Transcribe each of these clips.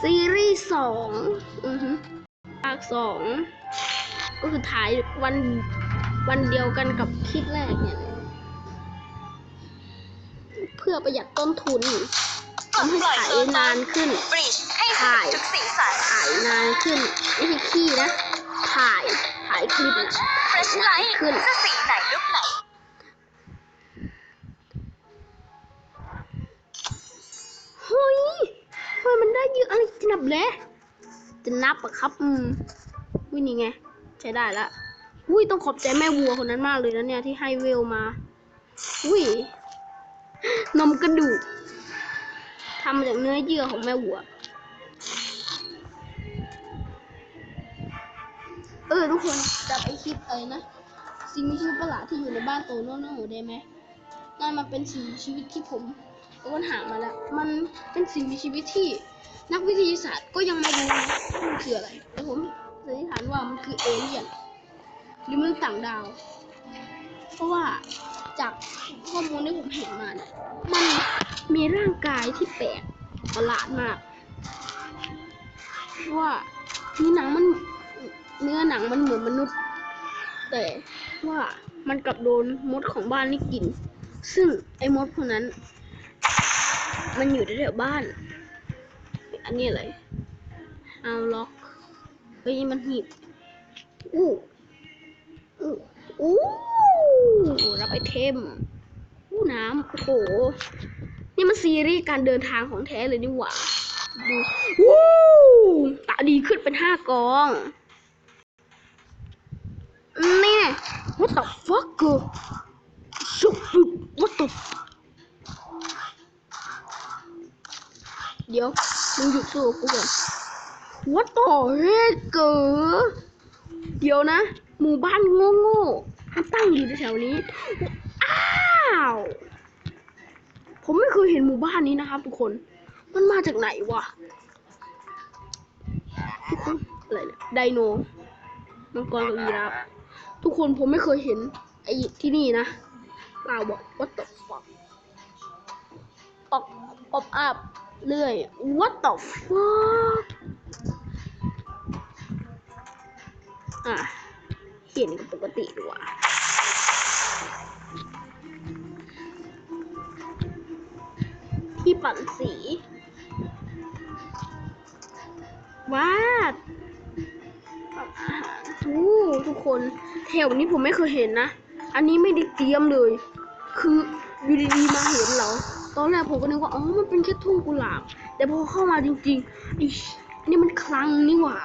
ซีรีส์สองอือฮึภาคสองก็คือถ่ายวันวันเดียวกันกับคลิปแรกเนี่ย เพื่อประหยัดต้นทุนทำให้ถ่ายนานขึ้นบริชให้สนุกทุกสีสันถ่ายนานขึ้น ไม่ใช่ขี้นะ ถ่ายถ่ายคลิปนะเฟรชไลท์ขึ้นจะสีไหนลุกไหน นับเลยจะนับอะครับ อืมวินี่ไง ใช้ได้ละอุ้ยต้องขอบใจแม่วัวคนนั้นมากเลยนะเนี่ยที่ให้เวลมา อุ้ยนมกระดูกทำมาจากเนื้อเยื่อของแม่วัว เออทุกคนจำไอคลิปอะไรนะ สิ่งมีชีวิตประหลาดที่อยู่ในบ้านโตโน่โน่ได้ไหมนั่นมันเป็นสิ่งมีชีวิตที่ผมค้นหามาแล้ว มันเป็นสิ่งมีชีวิตที่ นักวิทยาศาสตร์ก็ยังไม่รู้นะว่ามันคืออะไรแต่ผมสันนิษฐานว่ามันคือเอเลี่ยนหรือมนุษย์ต่างดาว เพราะว่าจากข้อมูลที่ผมเห็นมาเนี่ยมันมีร่างกายที่แปลกประหลาดมาก ว่าเนื้อหนังมันเนื้อหนังมันเหมือนมนุษย์ แต่ว่ามันกลับโดนมดของบ้านนี่กิน ซึ่งไอ้มดพวกนั้น มันอยู่แถวๆบ้าน อันนี้อะไรเอาล็อกเฮ้ยมันหีบอู้อู้อู้รับไอเทมอู้น้ำโอ้โหนี่มันซีรีส์การเดินทางของแท้เลยนี่หว่าดูวู้ตาดีขึ้นเป็นห้ากองนี่ไง what the fuck ชุบชุบ what the f- เดี๋ยว มึงหยุดสู้กูก่อน what the heck เก๋เดี๋ยวนะ หมู่บ้านโง่ๆมันตั้งอยู่แถวนี้ อ้าว ผมไม่เคยเห็นหมู่บ้านนี้นะครับทุกคน มันมาจากไหนวะทุกคนอะไรเนี่ยไดโนมังกรกับยีราฟทุกคนผมไม่เคยเห็นไอ้ที่นี่นะเปล่าบอก what the fuck ออกอบอัพ เรื่อย what the fuck อะเห็นกับปกติดีกว่าที่ปั่นสี วาดอาหารทูทุกคนแถวนี้ผมไม่เคยเห็นนะ อันนี้ไม่ได้เตรียมเลย คืออยู่ดีๆมาเห็นเหรอ ตอนแรกผมก็นึกว่า อ๋อ มันเป็นแค่ทุ่งกุหลาบ แต่พอเข้ามาจริงๆอ้ชอันนี้มันคลังนี่หว่า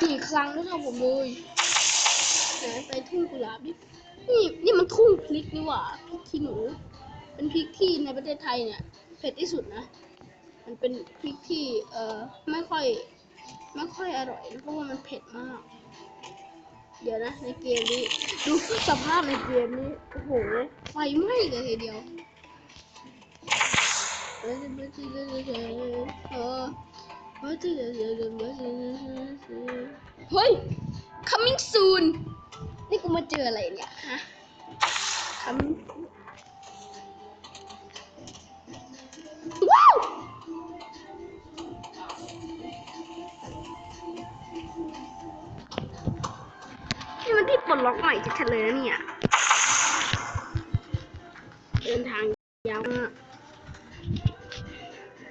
นี่คลังด้วยครับผมเลยไหนไปทุ่งกุหลาบดินี่นี่มันทุ่งพริกนี่หว่าพริกขี้หนู เป็นพริกที่ในประเทศไทยเนี่ยเผ็ดที่สุดนะ มันเป็นพริกที่เอ่อไม่ค่อยไม่ค่อยอร่อยเพราะว่ามันเผ็ดมาก เดี๋ยวนะในเกมนี้ดูสภาพในเกมนี้โอ้โหไฟไหม้เลยทีเดียว เฮ้ย coming soon นี่กูมาเจออะไรเนี่ย ฮะ coming soon ว้าวนี่มันที่ปลดล็อกใหม่ชัดๆเลยนะเนี่ย เดินทางยาวมาก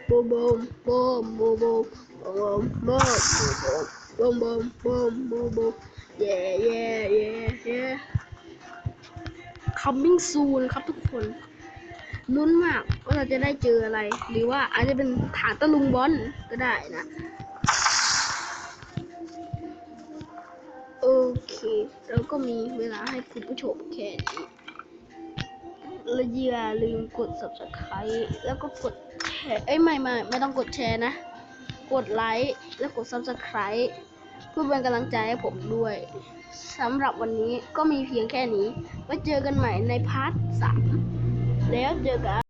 โบมโบมโบมโบมโบมโบมโบมโบมโบมโบมโบมโบมเย่เย่เย่เย่ coming soon ครับทุกคนลุ้นมากว่าเราจะได้เจออะไร หรือว่าอาจจะเป็นฐานตะลุงบอลก็ได้นะโอเค เราก็มีเวลาให้คุณผู้ชมแค่นี้และอย่าลืมกด subscribe แล้วก็กดแช ร์เอ้ยไม่ไม่ไม่ต้องกดแชร์นะ กดไลค์แล้วกด subscribe เพื่อเป็นกำลังใจให้ผมด้วยสำหรับวันนี้ก็มีเพียงแค่นี้ไว้เจอกันใหม่ในพาร์ทสามแล้วเจอกัน